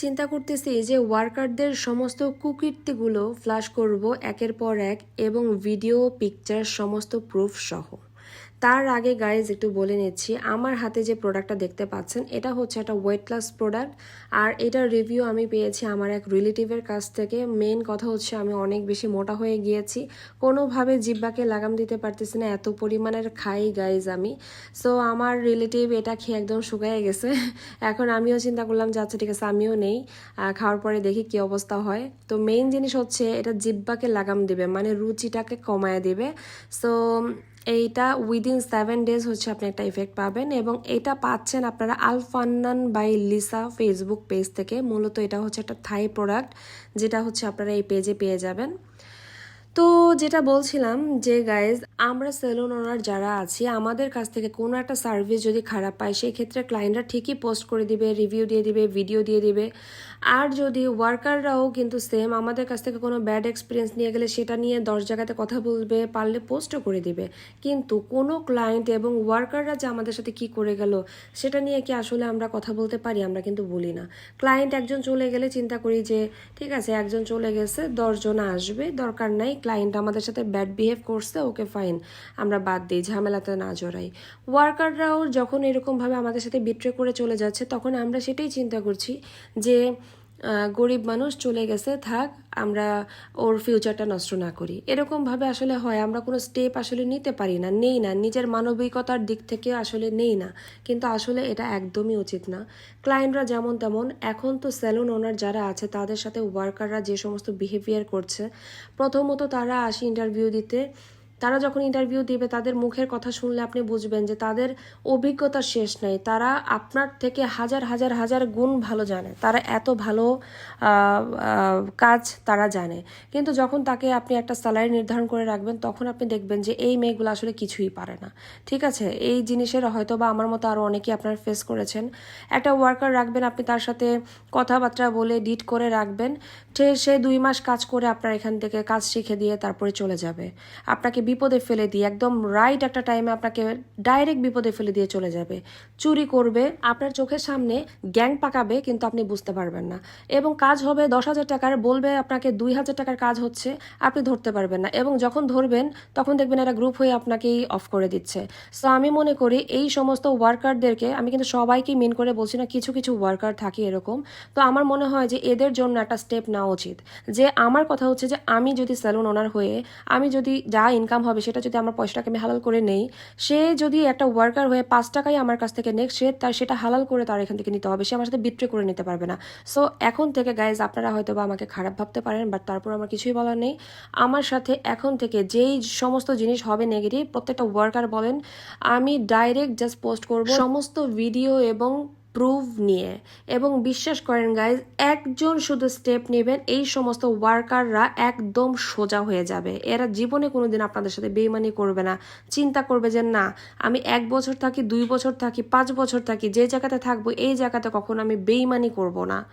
চিন্তা করতেছি যে ওয়ার্কারদের সমস্ত কুকীর্তিগুলো ফ্লাশ করব একের পর এক এবং ভিডিও পিকচার সমস্ত প্রুফ সহ। তার আগে গাইজ একটু বলে নিচ্ছি, আমার হাতে যে প্রোডাক্টটা দেখতে পাচ্ছেন, এটা হচ্ছে একটা ওয়েট ক্লাস প্রোডাক্ট আর এটার রিভিউ আমি পেয়েছি আমার এক রিলেটিভের কাছ থেকে। মেন কথা হচ্ছে আমি অনেক বেশি মোটা হয়ে গিয়েছি, কোনোভাবে জিব্বাকে লাগাম দিতে পারতেছি না, এত পরিমাণের খাই গাইজ আমি। সো আমার রিলেটিভ এটা খেয়ে একদম শুকায় গেছে। এখন আমিও চিন্তা করলাম যে আচ্ছা ঠিক আছে, আমিও নেই খাওয়ার পরে দেখি কি অবস্থা হয়। তো মেইন জিনিস হচ্ছে, এটা জিব্বাকে লাগাম দেবে মানে রুচিটাকে কমায় দেবে। সো এইটা উইদিন সেভেন ডেজ হচ্ছে আপনি একটা ইফেক্ট পাবেন এবং এটা পাচ্ছেন আপনারা Alfannan by Lisa Facebook page থেকে। মূলত এটা হচ্ছে একটা থাই প্রোডাক্ট যেটা হচ্ছে আপনারা এই পেজে পেয়ে যাবেন। তো যেটা বলছিলাম যে গাইজ আমরা সেলুন ওনার যারা আছি, আমাদের কাছ থেকে কোনো একটা সার্ভিস যদি খারাপ পায় সেই ক্ষেত্রে ক্লায়েন্টরা ঠিকই পোস্ট করে দিবে রিভিউ দিয়ে দিবে ভিডিও দিয়ে দিবে। আর যদি ওয়ার্কাররাও কিন্তু সেম আমাদের কাছ থেকে কোনো ব্যাড এক্সপিরিয়েন্স নিয়ে গেলে, সেটা নিয়ে দশ জায়গাতে কথা বলবে, পারলে পোস্টও করে দিবে। কিন্তু কোনো ক্লায়েন্ট এবং ওয়ার্কাররা যে আমাদের সাথে কি করে গেল, সেটা নিয়ে কি আসলে আমরা কথা বলতে পারি, আমরা কিন্তু বলি না। ক্লায়েন্ট একজন চলে গেলে চিন্তা করি যে, ঠিক আছে, একজন চলে গেছে দশজন আসবে, দরকার নাই ক্লায়েন্ট আমাদের সাথে ব্যাড বিহেভ করছে, ওকে ফাইন আমরা বাদ দিই, ঝামেলাতে না জড়াই। ওয়ার্কাররাও যখন এরকমভাবে আমাদের সাথে বিট্রে করে চলে যাচ্ছে, তখন আমরা সেটাই চিন্তা করছি যে গরিব মানুষ চলে গেছে, থাক, আমরা ওর ফিউচারটা নষ্ট না করি। এরকমভাবে আসলে হয়, আমরা কোনো স্টেপ আসলে নিতে পারি না, নেই না, নিজের মানবিকতার দিক থেকে আসলে নেই না। কিন্তু আসলে এটা একদমই উচিত না। ক্লায়েন্টরা যেমন তেমন, এখন তো স্যালুন ওনার যারা আছে, তাদের সাথে ওয়ার্কাররা যে সমস্ত বিহেভিয়ার করছে, প্রথমত তারা আসি ইন্টারভিউ দিতে তারা যখন ইন্টারভিউ দিবে, তাদের মুখের কথা শুনলে আপনি বুঝবেন যে তাদের অভিজ্ঞতা শেষ নাই। তারা আপনার থেকে হাজার হাজার হাজার গুণ ভালো জানে। তারা এত ভালো কাজ তারা জানে। কিন্তু যখন তাকে আপনি একটা স্যালারি নির্ধারণ করে রাখবেন, তখন আপনি দেখবেন যে এই মেয়েগুলো আসলে কিছুই পারে না। ঠিক আছে? এই জিনিসের হয়তো বা আমার মতো আরও অনেকেই আপনার ফেস করেছেন। একটা ওয়ার্কার রাখবেন, আপনি তার সাথে কথাবার্তা বলে ডিট করে রাখবেন। সে দুই মাস কাজ করে আপনার এখান থেকে কাজ শিখে দিয়ে তারপরে চলে যাবে। আপনাকে বিপদে ফেলে দিয়ে, একদম রাইট একটা টাইমে আপনাকে ডাইরেক্ট বিপদে ফেলে দিয়ে চলে যাবে। চুরি করবে, আপনার চোখের সামনে গ্যাং পাকাবে, কিন্তু আপনি বুঝতে পারবেন না। এবং কাজ হবে দশ হাজার টাকার, বলবে আপনাকে দুই হাজার টাকার কাজ হচ্ছে, আপনি ধরতে পারবেন না। এবং যখন ধরবেন, তখন দেখবেন এরা গ্রুপ হয়ে আপনাকেই অফ করে দিচ্ছে। সো আমি মনে করি এই সমস্ত ওয়ার্কারদেরকে আমি কিন্তু সবাইকে মেন করে বলছি না, কিছু কিছু ওয়ার্কার থাকে এরকম। তো আমার মনে হয় যে এদের জন্য একটা স্টেপ নেওয়া উচিত। যে আমার কথা হচ্ছে যে, আমি যদি স্যালুন ওনার হয়ে, আমি যদি যা ইনকাম হবে সেটা যদি আমার পয়সাটাকে আমি হালাল করে নেই সে যদি একটা ওয়ার্কার হয়ে পাঁচ টাকাই আমার কাছ থেকে নেক সে তার সেটা হালাল করে তার এখান থেকে নিতে হবে সে আমার সাথে বিক্রি করে নিতে পারবে না। সো এখন থেকে গাইজ আপনারা হয়তো বা আমাকে খারাপ ভাবতে পারেন বাট তারপর আমার কিছুই বলার নেই। আমার সাথে এখন থেকে যেই সমস্ত জিনিস হবে নেগেটিভ প্রত্যেকটা ওয়ার্কার বলেন আমি ডাইরেক্ট জাস্ট পোস্ট করব। সমস্ত ভিডিও এবং প্রুভ নিয়ে। এবং বিশ্বাস করেন গাইজ একজন শুধু স্টেপ নেবেন, এই সমস্ত ওয়ার্কাররা একদম সোজা হয়ে যাবে। এরা জীবনে কোনো দিন আপনাদের সাথে বেইমানি করবে না। চিন্তা করবে যে, না, আমি এক বছর থাকি, দুই বছর থাকি, পাঁচ বছর থাকি, যে জায়গাতে থাকব, এই জায়গাতে কখনো আমি বেইমানি করব না।